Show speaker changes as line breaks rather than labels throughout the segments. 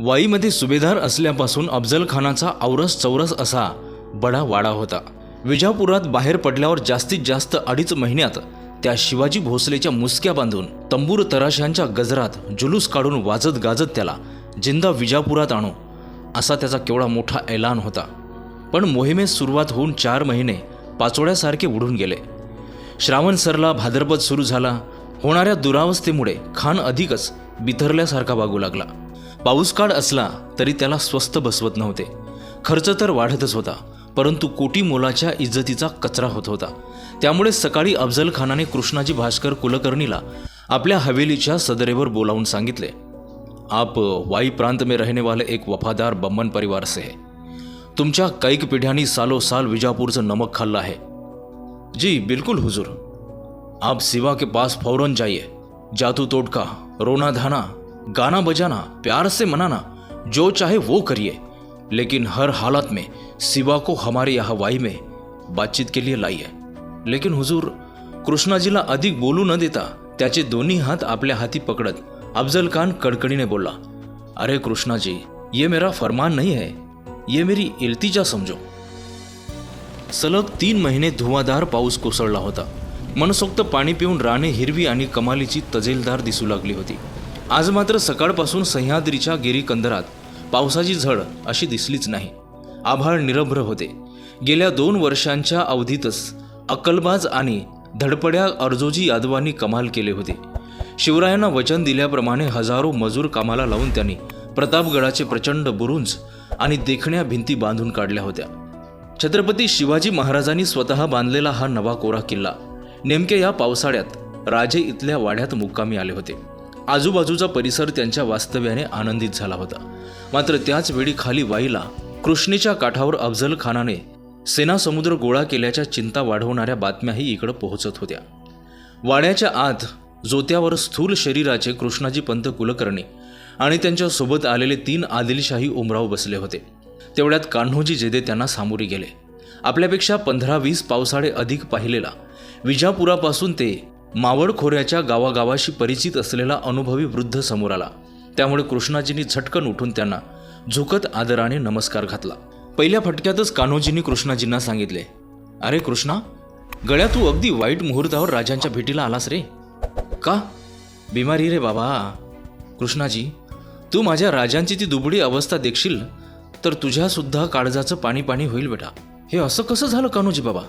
वाईमध्ये सुभेदार असल्यापासून अफजल खानाचा औरस चौरस असा बडा वाडा होता. विजापुरात बाहेर पडल्यावर जास्तीत जास्त अडीच महिन्यात त्या शिवाजी भोसलेच्या मुसक्या बांधून तंबूर तराशांच्या गजरात जुलूस काढून वाजत गाजत त्याला जिंदा विजापुरात आणू असा त्याचा केवढा मोठा ऐलान होता. पण मोहिमेस सुरुवात होऊन चार महिने पाचोळ्यासारखे उडून गेले. श्रावण सरला भाद्रपद सुरू झाला. होणाऱ्या दुरावस्थेमुळे खान अधिकच बिथरल्यासारखा वागू लागला. पाऊस काळ असला तरी त्याला स्वस्त बसवत नव्हते. खर्च तर वाढतच होता परंतु कोटी मोलाच्या इज्जतीचा कचरा होत होता. त्यामुळे सकाळी अफजल खानाने कृष्णाजी भास्कर कुलकर्णीला आपल्या हवेलीच्या सदरेवर बोलावून सांगितले आप वाई प्रांत में रहने वाले एक वफादार बम्मन परिवार से है. तुमच्या कैक पिढ्यांनी सालो साल विजापूरचं नमक खाल्लं आहे. जी बिल्कुल हुजूर. आप सिवा के पास फौरन जाइए. जातू तोड़का रोना धाना गाना बजाना प्यार से मनाना जो चाहे वो करिए। लेकिन हर हालत में सिवा को हमारे यहाँ वाई में बातचीत के लिए लाइए। लेकिन हुजूर कृष्णाजीला अधिक बोलू न देता त्याचे दोन्ही हात आपल्या हाती पकडत अफजल खान कडकडीने बोला अरे कृष्णाजी ये मेरा फरमान नहीं है ये मेरी इल्तिजा समजो सलग तीन महिने धुवाधार पाऊस कोसळला होता. मनसोक्त पाणी पिऊन राणे हिरवी आणि कमालीची तजेलदार दिसू लागली होती. आज मात्र सकाळपासून सह्याद्रीच्या गिरीकंदरात पावसाची झड अशी दिसलीच नाही. आभाळ निरभ्र होते. गेल्या दोन वर्षांच्या अवधीतच अक्कलबाज आणि धडपड्या अर्जोजी यादवांनी कमाल केले होते. शिवरायांना वचन दिल्याप्रमाणे हजारो मजूर कामाला लावून त्यांनी प्रतापगडाचे प्रचंड बुरुंज आणि देखण्या भिंती बांधून काढल्या होत्या. छत्रपती शिवाजी महाराजांनी स्वतः बांधलेला हा नवा कोरा किल्ला. नेमक्या या पावसाळ्यात राजे इथल्या वाड्यात मुक्कामी आले होते. आजूबाजूचा परिसर त्यांच्या वास्तव्याने आनंदित झाला होता. मात्र त्याच वेळी खाली वाईला कृष्णेच्या काठावर अफजल खानाने सेना समुद्र गोळा केल्याच्या चिंता वाढवणाऱ्या बातम्याही इकडं पोहोचत होत्या. वाड्याच्या आत जोत्यावर स्थूल शरीराचे कृष्णाजी पंत कुलकर्णी आणि त्यांच्यासोबत आलेले तीन आदिलशाही उमराव बसले होते. तेवढ्यात कान्होजी जेदे त्यांना सामोरी गेले. आपल्यापेक्षा पंधरा वीस पावसाळे अधिक पाहिलेला. विजापुरापासून ते मावळ खोऱ्याच्या गावागावाशी परिचित असलेला अनुभवी वृद्ध समोर आला. त्यामुळे कृष्णाजींनी झटकन उठून त्यांना झुकत आदराने नमस्कार घातला. पहिल्या फटक्यातच कान्होजींनी कृष्णाजींना सांगितले अरे कृष्णा गळ्या तू अगदी वाईट मुहूर्तावर राजांच्या भेटीला आलास रे. का? बिमारी रे बाबा. कृष्णाजी तू माझ्या राजांची ती दुबळी अवस्था देखशील तर तुझ्यासुद्धा काळजाचं पाणी पाणी होईल बेटा. हे असं कसं झालं कान्होजी बाबा?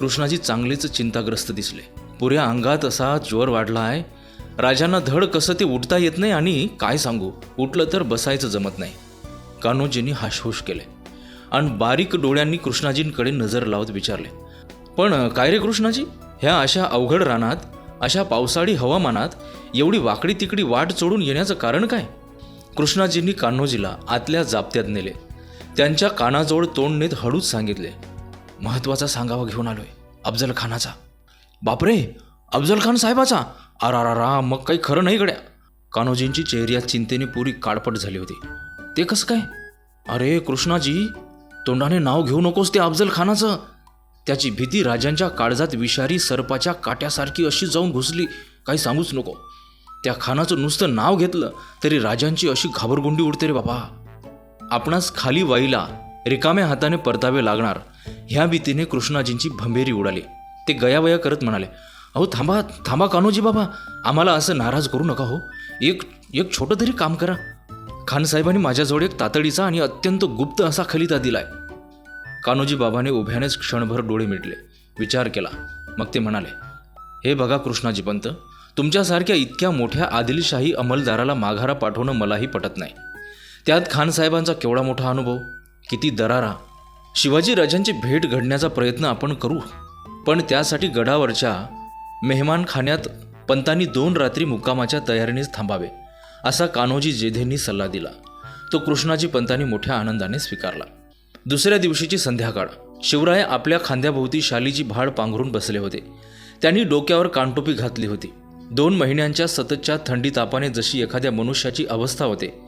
कृष्णाजी चांगलेच चिंताग्रस्त दिसले. पुऱ्या अंगात असा ज्वर वाढला आहे. राजांना धड कसं ते उठता येत नाही आणि काय सांगू? उठलं तर बसायचं जमत नाही. कान्होजींनी हाशहूश केले. आणि बारीक डोळ्यांनी कृष्णाजींकडे नजर लावत विचारले. पण काय रे कृष्णाजी? ह्या अशा अवघड रानात अशा पावसाळी हवामानात एवढी वाकडी तिकडी वाट चोडून येण्याचं कारण काय? कृष्णाजींनी कान्होजीला आतल्या जाप्त्यात नेले. त्यांच्या कानाजवळ तोंड नेत हळूच सांगितले. महत्त्वाचा सांगावा घेऊन आलोय. अफजल खानाचा बापरे अफजल खान साहेबाचा. रा मग काही खरं नाही गड्या. कान्होजींची चेहऱ्यात चिंतेने पुरी काळपट झाली होती. ते कसं काय? अरे कृष्णाजी तोंडाने नाव घेऊ नकोस ते अफजल खानाचं. त्याची भीती राजांच्या काळजात विषारी सर्पाच्या काट्यासारखी अशी जाऊन घुसली. काही सांगूच नको. त्या खानाचं नुसतं नाव घेतलं तरी राजांची अशी घाबरगुंडी उडते रे बाबा आपणास खाली वाईला रिकाम्या हाताने परतावे लागणार. ह्या भीतीने कृष्णाजींची भंभेरी उडाली. ते गयावया करत म्हणाले अहो थांबा थांबा कान्होजी बाबा आम्हाला असं नाराज करू नका हो. एक एक छोटं तरी काम करा. खानसाहेबांनी माझ्याजवळ एक तातडीचा आणि अत्यंत गुप्त असा खलिता दिलाय. कान्होजी बाबाने उभ्यानेच क्षणभर डोळे मिटले. विचार केला. मग ते म्हणाले हे बघा कृष्णाजी पंत तुमच्यासारख्या इतक्या मोठ्या आदिलशाही अंमलदाराला माघारा पाठवणं मलाही पटत नाही. त्यात खानसाहेबांचा केवढा मोठा अनुभव? किती दरारा. शिवाजी राजांची भेट घडण्याचा प्रयत्न आपण करू. पण त्यासाठी गडावरच्या मेहमानखान्यात पंतांनी दोन रात्री मुक्कामाच्या तयारीनेच थांबावे असा कान्होजी जेधेंनी सल्ला दिला. तो कृष्णाजी पंतांनी मोठ्या आनंदाने स्वीकारला. दुसऱ्या दिवशीची संध्याकाळ. शिवराय आपल्या खांद्याभोवती शालीची भाड पांघरून बसले होते. त्यांनी डोक्यावर कानटोपी घातली होती. दोन महिन्यांच्या सततच्या थंडी तापाने जशी एखाद्या मनुष्याची अवस्था होते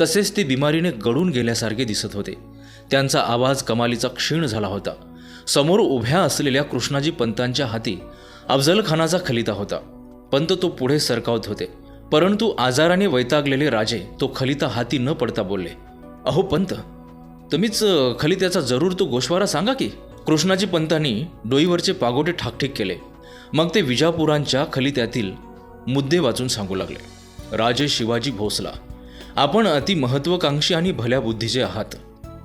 तसेच ते बिमारीने गळून गेल्यासारखे दिसत होते. त्यांचा आवाज कमालीचा क्षीण झाला होता. समोर उभ्या असलेल्या कृष्णाजी पंतांच्या हाती अफजल खानाचा खलिता होता. पंत तो पुढे सरकावत होते. परंतु आजाराने वैतागलेले राजे तो खलिता हाती न पडता बोलले अहो पंत तुम्हीच खलित्याचा जरूर तो गोशवारा सांगा की? कृष्णाजी पंतांनी डोईवरचे पागोटे ठाकठीक केले. मग ते विजापुरांच्या खलित्यातील मुद्दे वाचून सांगू लागले. राजे शिवाजी भोसला आपण अति महत्वाकांक्षी आणि भल्या बुद्धीचे आहात.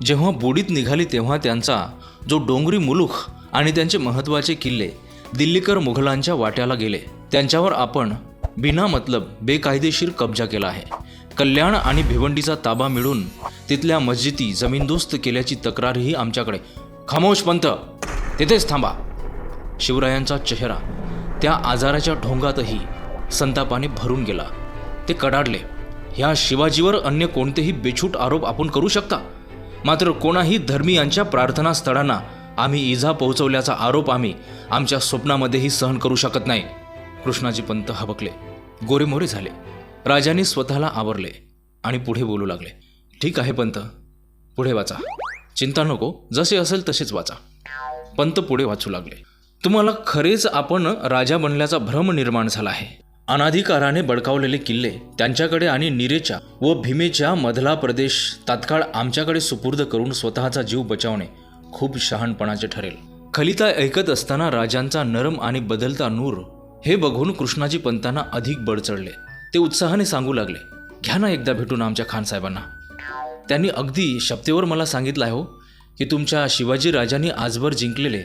जेव्हा बुडीत निघाली तेव्हा त्यांचा जो डोंगरी मुलूख आणि त्यांचे महत्त्वाचे किल्ले दिल्लीकर मुघलांच्या वाट्याला गेले. त्यांच्यावर आपण बिना मतलब बेकायदेशीर कब्जा केला आहे. कल्याण आणि भिवंडीचा ताबा मिळून तिथल्या मस्जिदी जमीनदोस्त केल्याची तक्रारही आमच्याकडे. खामोश पंत तिथेच थांबा. शिवरायांचा चेहरा त्या आजाराच्या ढोंगातही संतापाने भरून गेला. ते कडाडले ह्या शिवाजीवर अन्य कोणतेही बेछूट आरोप आपण करू शकता? मात्र कोणाही धर्मीयांच्या प्रार्थनास्थळांना आम्ही इजा पोहोचवल्याचा आरोप आम्ही आमच्या स्वप्नामध्येही सहन करू शकत नाही. कृष्णाजी पंत हबकले. गोरेमोरे झाले. राजांनी स्वतःला आवरले आणि पुढे बोलू लागले. ठीक आहे पंत. पुढे वाचा. चिंता नको. जसे असेल तसेच वाचा. पंत पुढे वाचू लागले. तुम्हाला खरेच आपण राजा बनल्याचा भ्रम निर्माण झाला आहे. अनाधिकाराने बडकावलेले किल्ले त्यांच्याकडे आणि निरेच्या व भीमेच्या मधला प्रदेश तात्काळ आमच्याकडे सुपूर्द करून स्वतःचा जीव बचावणे खूप शहाणपणाचे ठरेल. खलिता ऐकत असताना राजांचा नरम आणि बदलता नूर हे बघून कृष्णाजी पंतांना अधिक बळ चढले. ते उत्साहाने सांगू लागले घ्या ना एकदा भेटून आमच्या खानसाहेबांना त्यांनी अगदी शब्देवर मला सांगितलं आहे हो की तुमच्या शिवाजी राजांनी आजवर जिंकलेले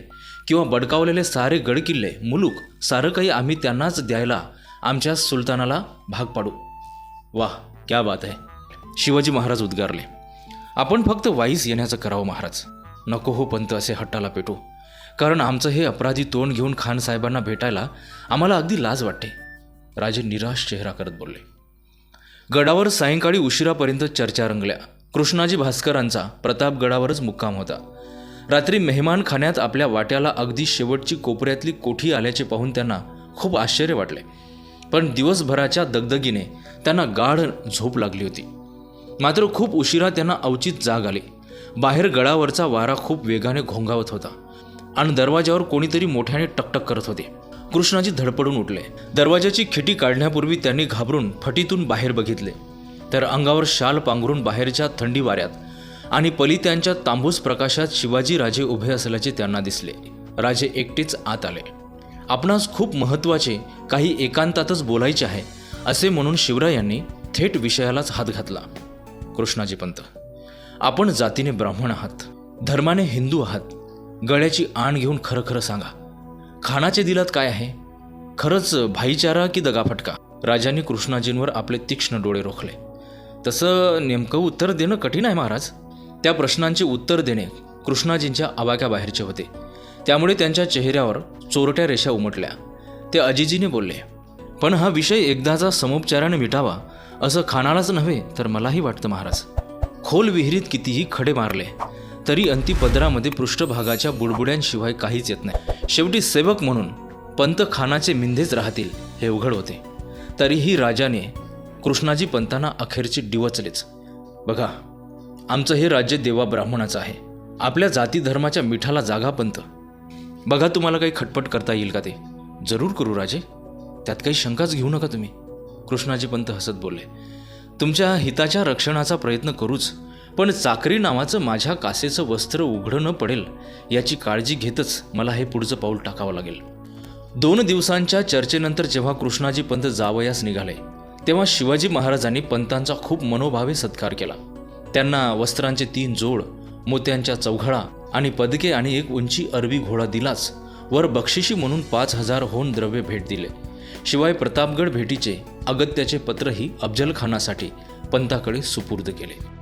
किंवा बडकावलेले सारे गडकिल्ले मुलूक सारं काही आम्ही त्यांनाच द्यायला आमच्या सुलतानाला भाग पाडू. वाह क्या बात आहे शिवाजी महाराज उद्गारले. आपण फक्त वाईस येण्याचं करावं महाराज. नको हो पंत असे हट्टाला पेटू. कारण आमचं हे अपराधी तोंड घेऊन खानसाहेबांना भेटायला आम्हाला अगदी लाज वाटते. राजे निराश चेहरा करत बोलले. गडावर सायंकाळी उशिरापर्यंत चर्चा रंगल्या. कृष्णाजी भास्करांचा प्रतापगडावरच मुक्काम होता. रात्री मेहमान खाण्यात आपल्या वाट्याला अगदी शेवटची कोपऱ्यातली कोठी आल्याचे पाहून त्यांना खूप आश्चर्य वाटले. पण दिवसभराच्या दगदगीने त्यांना गाढ झोप लागली होती. मात्र खूप उशिरा त्यांना अवचित जाग आली. बाहेर गडावरचा वारा खूप वेगाने घोंगावत होता आणि दरवाजावर कोणीतरी मोठ्याने टकटक करत होते. कृष्णाजी धडपडून उठले. दरवाजाची खिटी काढण्यापूर्वी त्यांनी घाबरून फटीतून बाहेर बघितले. तर अंगावर शाल पांघरून बाहेरच्या थंडी वाऱ्यात आणि पलित्यांच्या तांबूस प्रकाशात शिवाजी राजे उभे असल्याचे त्यांना दिसले. राजे एकटेच आत आले. आपणास खूप महत्त्वाचे काही एकांतातच बोलायचे आहे असे म्हणून शिवरायांनी थेट विषयालाच हात घातला. कृष्णाजी पंत आपण जातीने ब्राह्मण आहात धर्माने हिंदू आहात गळ्याची आण घेऊन खरं खरं सांगा. खानाचे दिलात काय आहे? खरंच भाईचारा की दगाफटका राजांनी कृष्णाजींवर आपले तीक्ष्ण डोळे रोखले. तसं नेमकं उत्तर देणं कठीण आहे महाराज. त्या प्रश्नांचे उत्तर देणे कृष्णाजींच्या आवाक्याबाहेरचे होते. त्यामुळे त्यांच्या चेहऱ्यावर चोरट्या रेषा उमटल्या. ते अजिजीने बोलले पण हा विषय एकदाचा समुपचाराने मिटावा असं खानालाच नव्हे तर मलाही वाटतं महाराज. खोल विहिरीत कितीही खडे मारले तरी अंतिपदरामध्ये पृष्ठभागाच्या बुडबुड्यांशिवाय काहीच येत नाही. शेवटी सेवक म्हणून पंत खानाचे मिंधेच राहतील हे उघड होते. तरीही राजाने कृष्णाजी पंतांना अखेरची डिवचलेच. बघा आमचं हे राज्य देवा ब्राह्मणाचं आहे. आपल्या जाती धर्माच्या मिठाला जागा पंत. बघा तुम्हाला काही खटपट करता येईल का ते. जरूर करू राजे. त्यात काही शंकाच घेऊ नका तुम्ही. कृष्णाजी पंत हसत बोलले. तुमच्या हिताच्या रक्षणाचा प्रयत्न करूच पण चाकरी नावाचं माझ्या कासेचं वस्त्र उघडं न पडेल याची काळजी घेतच मला हे पुढचं पाऊल टाकावं लागेल. दोन दिवसांच्या चर्चेनंतर जेव्हा कृष्णाजी पंत जावयास निघाले तेव्हा शिवाजी महाराजांनी पंतांचा खूप मनोभावे सत्कार केला. त्यांना वस्त्रांचे तीन जोड मोत्यांच्या चौघळा आणि पदके आणि एक उंची अरबी घोडा दिलाच. वर बक्षिशी म्हणून पाच हजार होन द्रव्य भेट दिले. शिवाय प्रतापगड भेटीचे अगत्याचे पत्रही अफजल खानासाठी पंताकडे सुपूर्द केले.